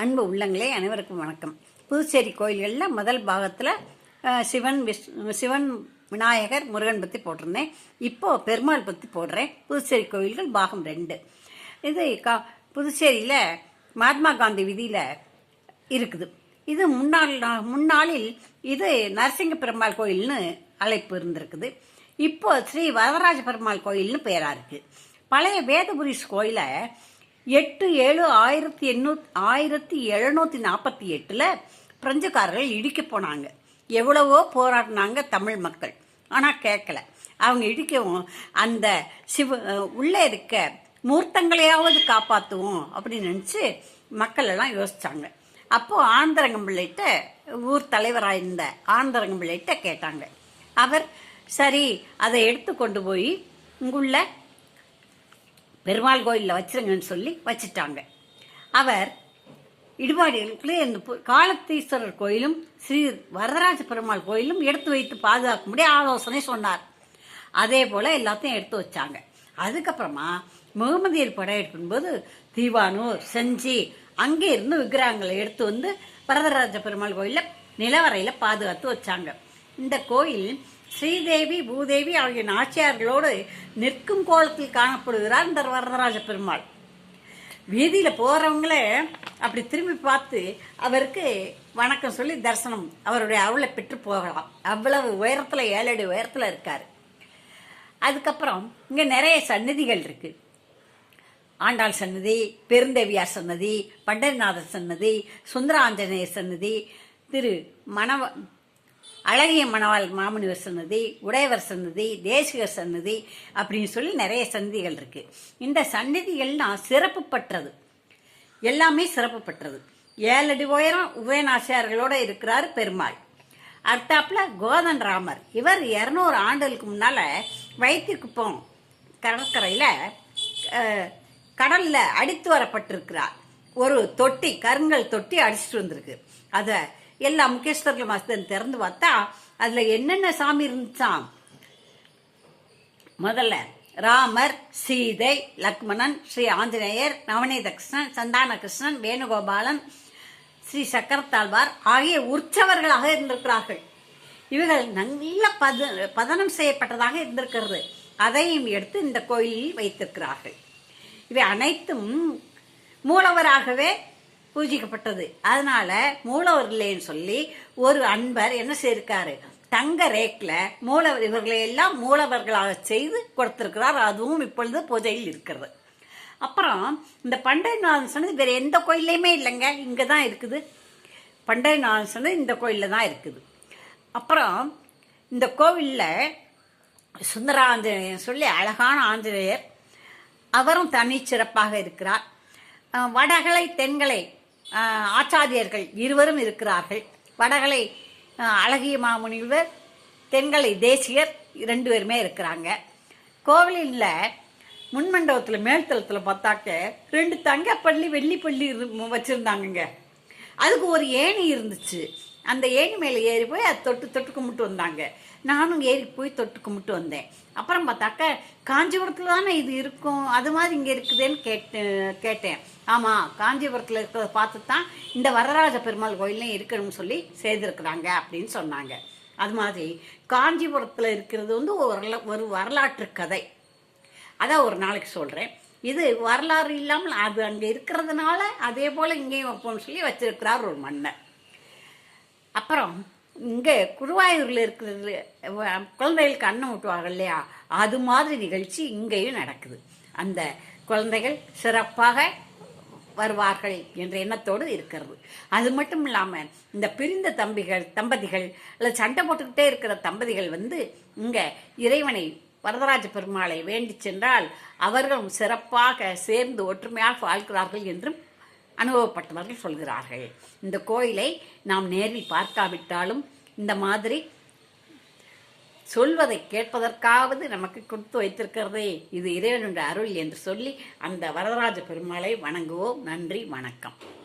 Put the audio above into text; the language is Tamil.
அன்பு உள்ளங்களே அனைவருக்கும் வணக்கம். புதுச்சேரி கோயில்களில் முதல் பாகத்தில் சிவன் விஷ் சிவன் விநாயகர் முருகன் பற்றி போட்டிருந்தேன். இப்போது பெருமாள் பற்றி போடுறேன். புதுச்சேரி கோயில்கள் பாகம் ரெண்டு. இது கா புதுச்சேரியில் மகாத்மா காந்தி விதியில் இருக்குது. இது முன்னாள் முன்னாளில் இது நரசிங்க பெருமாள் கோயில்னு அழைப்பு இருந்திருக்குது. இப்போ ஸ்ரீ வரதராஜ பெருமாள் கோயில்னு பேராக இருக்குது பழைய வேதபுரிஸ் கோயிலை எட்டு ஏழு ஆயிரத்தி எண்ணூத் ஆயிரத்தி எழுநூத்தி நாற்பத்தி எட்டுல பிரெஞ்சுக்காரர்கள் இடிக்க போனாங்க. எவ்வளவோ போராடினாங்க தமிழ் மக்கள். ஆனால் கேட்கல. அவங்க இடிக்கவும் அந்த சிவ உள்ளே இருக்க மூர்த்தங்களையாவது காப்பாற்றுவோம் அப்படின்னு நினச்சி மக்கள் எல்லாம் யோசிச்சாங்க. அப்போது ஆந்தரங்கம் பிள்ளைகிட்ட ஊர் தலைவராக இருந்த ஆந்தரங்கம் பிள்ளைகிட்ட கேட்டாங்க. அவர் சரி அதை எடுத்து கொண்டு போய் இங்குள்ள பெருமாள் கோயிலில் வச்சிருங்கன்னு சொல்லி வச்சிட்டாங்க. அவர் இடுபாடுகளுக்குள்ளே இந்த காலத்தீஸ்வரர் கோயிலும் ஸ்ரீ வரதராஜ பெருமாள் கோயிலும் எடுத்து வைத்து பாதுகாக்கும்படி ஆலோசனை சொன்னார். அதே போல் எல்லாத்தையும் எடுத்து வச்சாங்க. அதுக்கப்புறமா முகமதியர் படையெடுப்பின் போது தீவானூர் செஞ்சி அங்கே இருந்து விக்கிரகங்களை எடுத்து வந்து வரதராஜ பெருமாள் கோயிலில் நிலவரையில் பாதுகாத்து வச்சாங்க. இந்த கோயில் ஸ்ரீதேவி பூதேவி ஆகிய நாச்சியார்களோடு நிற்கும் கோலத்தில் காணப்படுகிறார் இந்த வரதராஜ பெருமாள். வீதியில் போகிறவங்கள அப்படி திரும்பி பார்த்து அவருக்கு வணக்கம் சொல்லி தரிசனம் அவருடைய அவளை பெற்று போகலாம். அவ்வளவு உயரத்தில் ஏழு அடி இருக்கார். அதுக்கப்புறம் இங்கே நிறைய சன்னதிகள் இருக்குது ஆண்டாள் சன்னதி பெருந்தேவியார் சன்னதி பண்டரிநாதர் சன்னதி சுந்தர ஆஞ்சநேயர் சன்னதி திரு மணவ அழகிய மணவாள் மாமுனிவர் சன்னதி உடையவர் சன்னதி தேசிகர் சன்னதி அப்படின்னு சொல்லி நிறைய சன்னதிகள் இருக்கு. இந்த சன்னதிகள்லாம் சிறப்பு பற்றது. எல்லாமே சிறப்பு பற்றது. ஏழு அடி உயரம் உபயநாசியார்களோட இருக்கிறார் பெருமாள். அடுத்தாப்புல கோதன் ராமர். இவர் இரநூறு ஆண்டுகளுக்கு முன்னால வைத்திக்குப்பம் கடற்கரையில கடலில் கடல்ல அடித்து வரப்பட்டிருக்கிறார். ஒரு தொட்டி கருங்கல் தொட்டி அடிச்சிட்டு வந்திருக்கு. அதை எல்லா முக்கியஸ்தர்கள் மாஸ்தன் திறந்து பார்த்தா அதுல என்னென்ன சாமி இருந்துச்சாம் முதல்ல ராமர் சீதை லக்மணன் ஸ்ரீ ஆஞ்சநேயர் நவநீத கிருஷ்ணன் சந்தான கிருஷ்ணன் வேணுகோபாலன் ஸ்ரீ சக்கரத்தாழ்வார் ஆகிய உற்சவர்களாக இருந்திருக்கிறார்கள். இவர்கள் நல்ல பத பதனம் செய்யப்பட்டதாக இருந்திருக்கிறது. அதையும் எடுத்து இந்த கோயிலில் வைத்திருக்கிறார்கள். இவை அனைத்தும் மூலவராகவே பூஜிக்கப்பட்டது. அதனால மூலவர் இல்லைன்னு சொல்லி ஒரு அன்பர் என்ன செய்யிருக்காரு தங்க ரேக்ல மூலவர் இவர்களை எல்லாம் மூலவர்களாக செய்து கொடுத்திருக்கிறார். அதுவும் இப்பொழுது பூஜையில் இருக்கிறது. அப்புறம் இந்த பண்டைநாதன் சொன்னது வேற எந்த கோயிலையுமே இல்லைங்க. இங்க தான் இருக்குது. பண்டைநாதன் சொன்னது இந்த கோயிலில் தான் இருக்குது. அப்புறம் இந்த கோவில்ல சுந்தர ஆஞ்சநேயர் சொல்லி அழகான ஆஞ்சநேயர் அவரும் தனிச்சிறப்பாக இருக்கிறார். வடகலை தென்கலை ஆச்சாரியர்கள் இருவரும் இருக்கிறார்கள். வடகலை அழகிய மாமுனிவர் தென்கலை தேசியர் ரெண்டு பேருமே இருக்கிறாங்க. கோவிலில் முன்மண்டபத்தில் மேல்தளத்தில் பார்த்தாக்க ரெண்டு தங்கப்பள்ளி வெள்ளிப்பள்ளி இரு- அதுக்கு ஒரு ஏணி இருந்துச்சு. அந்த ஏணி மேலே ஏறி போய் அது தொட்டு தொட்டு கும்பிட்டு வந்தாங்க. நானும் ஏறி போய் தொட்டு கும்பிட்டு வந்தேன். அப்புறம் பார்த்தாக்க காஞ்சிபுரத்தில் தானே இது இருக்கும்? அது மாதிரி இங்கே இருக்குதுன்னு கேட்டு கேட்டேன். ஆமாம் காஞ்சிபுரத்தில் இருக்கிறத பார்த்து தான் இந்த வரராஜ பெருமாள் கோயிலையும் இருக்கணும்னு சொல்லி செய்திருக்கிறாங்க அப்படின்னு சொன்னாங்க. அது மாதிரி காஞ்சிபுரத்தில் இருக்கிறது வந்து ஒரு ஒரு வரலாற்று கதை. அதான் ஒரு நாளைக்கு சொல்கிறேன் இது வரலாறு இல்லாமல் அது அங்கே இருக்கிறதுனால அதே போல் இங்கேயும் வைப்போம்னு சொல்லி வச்சிருக்கிறார் ஒரு மன்னர். அப்புறம் இங்கே குருவாயூரில் இருக்கிறது குழந்தைகளுக்கு அன்னம் ஊட்டுவாங்க இல்லையா? அது மாதிரி நிகழ்ச்சி இங்கேயும் நடக்குது. அந்த குழந்தைகள் சிறப்பாக வருவார்கள் என்ற எண்ணத்தோடு இருக்கிறது. அது மட்டும் இல்லாமல் இந்த பிரிந்த தம்பிகள் தம்பதிகள் அல்லது சண்டை போட்டுக்கிட்டே இருக்கிற தம்பதிகள் வந்து இங்கே இறைவனை வரதராஜ பெருமாளை வேண்டி சென்றால் அவர்களும் சிறப்பாக சேர்ந்து ஒற்றுமையாக வாழ்கிறார்கள் என்றும் அனுபவப்பட்டவர்கள் சொல்கிறார்கள். இந்த கோயிலை நாம் நேரில் பார்க்காவிட்டாலும் இந்த மாதிரி சொல்வதை கேட்பதற்காவது நமக்கு கொடுத்து வைத்திருக்கிறதே. இது இறைவனுடைய அருள் என்று சொல்லி அந்த வரதராஜ பெருமாளை வணங்குவோம். நன்றி வணக்கம்.